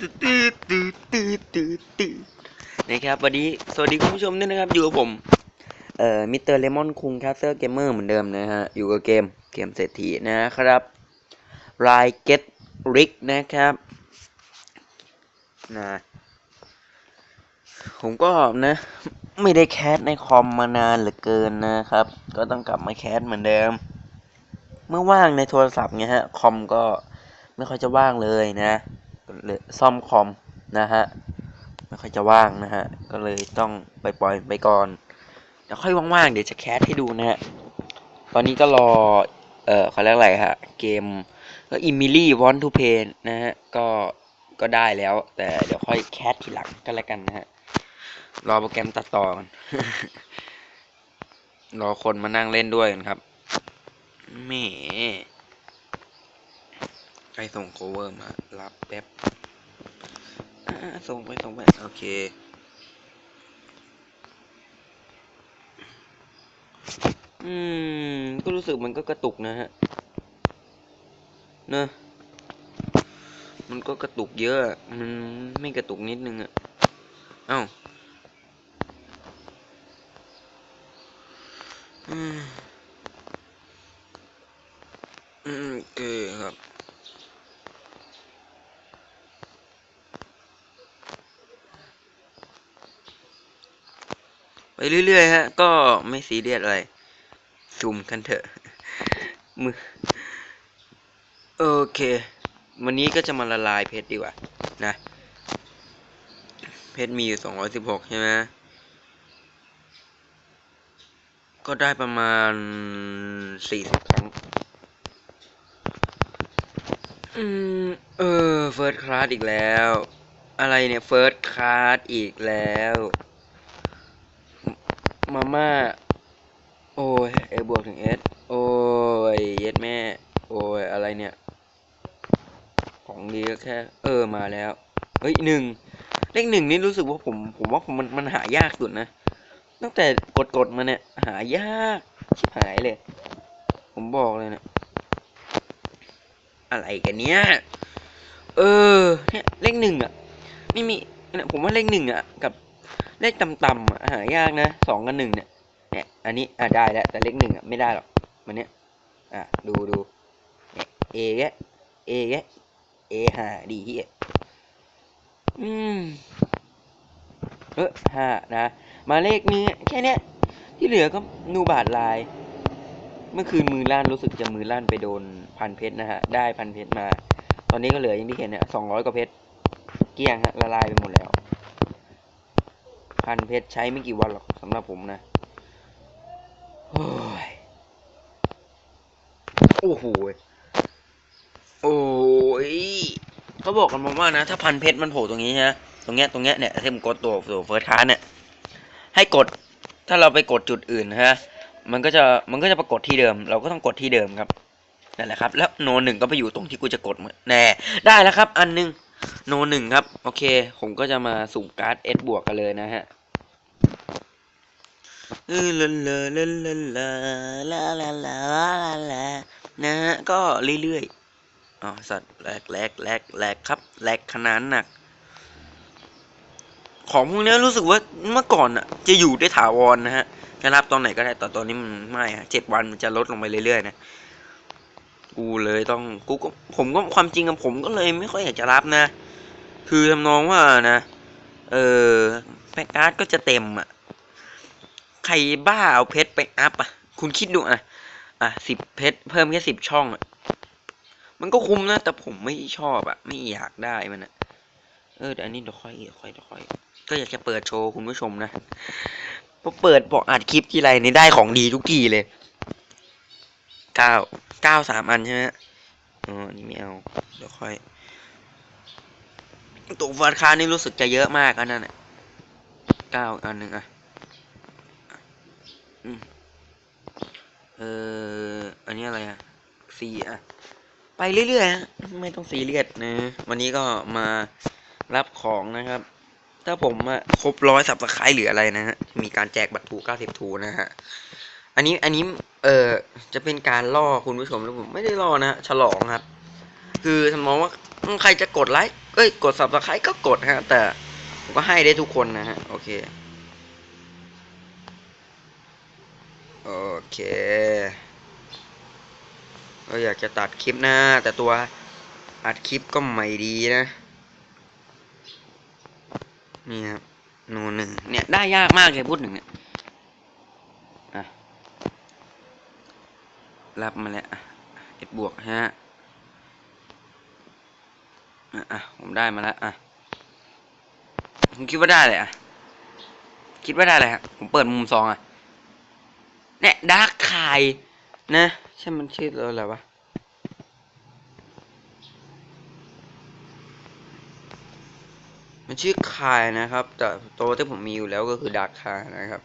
ตืดตืดตืดตืดตืดตืดนะครับวันนี้สวัสดีคุณผู้ชมด้วยนะครับ อยู่กับผม เอ่อมิสเตอร์เลมอนคุงแคสเซอร์เกมเมอร์เหมือนเดิมนะฮะ อยู่กับเกมเกมเศรษฐีนะครับรายเก็ตริกนะครับนะผมก็นะ ไม่ได้แคสในคอมมานานเหลือเกินนะครับ ก็ต้องกลับมาแคสเหมือนเดิม เมื่อว่างในโทรศัพท์เนี่ยฮะ คอมก็ไม่ค่อยจะว่างเลยนะ ซ่อมคอมนะฮะไม่ค่อยจะว่างนะฮะก็เลยต้องไปปล่อยไปก่อนเดี๋ยวค่อยว่างๆเดี๋ยวจะแคสให้ดูนะฮะตอนนี้ก็รอเอ่อเขาเรียกอะไรฮะเกมก็อิมิลี่วอนทูเพนนะฮะก็ก็ได้แล้ว แต่เดี๋ยวค่อยแคสทีหลังก็แล้วกันนะฮะรอโปรแกรมตัดต่อกันรอคนมานั่งเล่นด้วยกันครับแหม ใครส่งโคเวอร์มา รับแป๊บส่งไปส่งไปโอเคอืม ก็รู้สึกมันก็กระตุกนะฮะเนะมันก็กระตุกเยอะ มันไม่กระตุกนิดนึงอะเอ้าอืมอืมโอเคครับ ไปเรื่อยๆฮะ ก็ไม่ซีเรียสอะไรซูมกันเถอะมือโอเค วันนี้ก็จะมาละลายเพชรดีกว่า นะ เพชรมีอยู่สองร้อยสิบหกใช่ไหมก็ได้ประมาณสี่สิบครั้ง อืม เออ เฟิร์สคลาสอีกแล้ว อะไรเนี่ย เฟิร์สคลาสอีกแล้ว มาม่า โอ้ยเอบวกถึงเอสโอ้ยเย็ดแม่ โอ้ยอะไรเนี่ย ของดีก็แค่ เออมาแล้ว เฮ้ยหนึ่งเลขหนึ่งนี่รู้สึกว่าผม ผมว่าผมมันมันหายากสุดนะ ตั้งแต่กดกดมาเนี่ย หายากชิบหายเลย ผมบอกเลยเนะอะไรกันเนี้ย เออ เนี่ยเลขหนึ่งอะ นี่มีเนี่ยผมว่าเลขหนึ่งอะ กับ เลขต่ำๆอะหายากนะสองกับหนึ่งเนี่ยเนี่ย อันนี้อะได้แล้วแต่เลขหนึ่งอะไม่ได้หรอกมันเนี้ยอะดูดูเนี่ยเอแกะเอแกะเอหาดีที่อืมเออห้านะ มาเลขนี้แค่เนี้ย ที่เหลือก็นูบาทลาย เมื่อคืนมือลั่นรู้สึกจะมือลั่นไปโดนพันเพชรนะฮะ ได้พันเพชรมา ตอนนี้ก็เหลืออย่างที่เห็นเนี่ยสองร้อยกว่าเพชร เกลี้ยงฮะละลายไปหมดแล้ว พันเพชรใช้ไม่กี่วันหรอกสำหรับผมนะโอ้ยโอ้โหโอ้ยเขาบอกกันมาว่านะถ้าพันเพชรมันโผล่ตรงนี้ฮะตรงเนี้ยตรงเนี้ยเนี่ยที่ผมกดตัวตัวเฟิร์สคลาสเนี่ยให้กดถ้าเราไปกดจุดอื่นฮะมันก็จะมันก็จะปรากฏที่เดิม เราก็ต้องกดที่เดิมครับนั่นแหละครับ แล้วโนหนึ่งก็ไปอยู่ตรงที่กูจะกดแน่ได้แล้วครับ อันหนึง โนหนึ่งครับ โอเค ผมก็จะมาสุ่มการ์ดเอสบวกกันเลยนะฮะเออลาลาลาลาลาลาลาลาลาลนะฮะก็เรื่อยๆอ๋อสัตว์แหลกแหลกแหลกแหลกครับแหลกขนาดหนัก ของพวกนี้รู้สึกว่าเมื่อก่อนอะ จะอยู่ได้ถาวรนะฮะจะรับตอนไหนก็ได้แต่ตอนนี้มันไม่ฮะเจ็ดวันมันจะลดลงไปเรื่อยๆนะ กูเลยต้องกูก็ผมก็ความจริงกับผมก็เลยไม่ค่อยอยากจะรับนะ คือทำนองว่านะ เออแพ็กการ์ดก็จะเต็มอะ ใครบ้าเอาเพชรไปอัพอะ คุณคิดดูอะ อะสิบเพชรเพิ่มแค่สิบช่องอะ มันก็คุ้มนะ แต่ผมไม่ชอบอะ ไม่อยากได้มันอะ เออแต่อันนี้เดี๋ยวค่อยเดี๋ยวค่อยเดี๋ยวค่อย ก็อยากจะเปิดโชว์คุณผู้ชมนะพอเปิดบอกอัดคลิปทีไรนี่ได้ของดีทุกทีเลย เก้าเก้าสามอันใช่ไหมอ๋อนี่ไม่เอา เดี๋ยวค่อยตัวฟันคานี่รู้สึกจะเยอะมากอันนั่นแหละเก้าอันหนึ่งอะอเอออันนี้อะไรอะสี่อะ ไปเรื่อยๆฮะไม่ต้องซีเรียสนะ วันนี้ก็มารับของนะครับ ถ้าผมอะครบร้อยสับสไครต์หรืออะไรนะฮะ มีการแจกบัตรทูเก้าสิบทูนะฮะ อันนี้ อันนี้ เออจะเป็นการล่อคุณผู้ชมแล้วผมไม่ได้ล่อนะฉลองครับ คือทำนองว่าใครจะกดไลค์เอ้ยกด subscribe ก็กดฮะ แต่ผมก็ให้ได้ทุกคนนะฮะ โอเค โอเคก็อยากจะตัดคลิปนะ แต่ตัวอัดคลิปก็ไม่ดีนะ นี่ครับโนหนึ่งเนี่ยได้ยากมากเลยพูดถึงเนี่ยอะ รับมาแล้วเอ็ดบวกฮะอะอะผมได้มาแล้วอะผมคิดว่าได้เลยอะ คิดว่าได้เลยฮะผมเปิดมุมซองอะเนี่ยดาร์คคายนะใช่มันชื่ออะไรวะมันชื่อคายนะครับ แต่ตัวที่ผมมีอยู่แล้วก็คือดาร์คคายนะครับ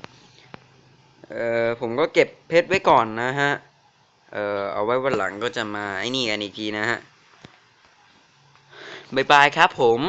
เอ่อผมก็เก็บเพชรไว้ก่อนนะฮะ เอ่อเอาไว้วันหลังก็จะมาไอ้นี่กันอีกทีนะฮะบ๊ายบายครับผม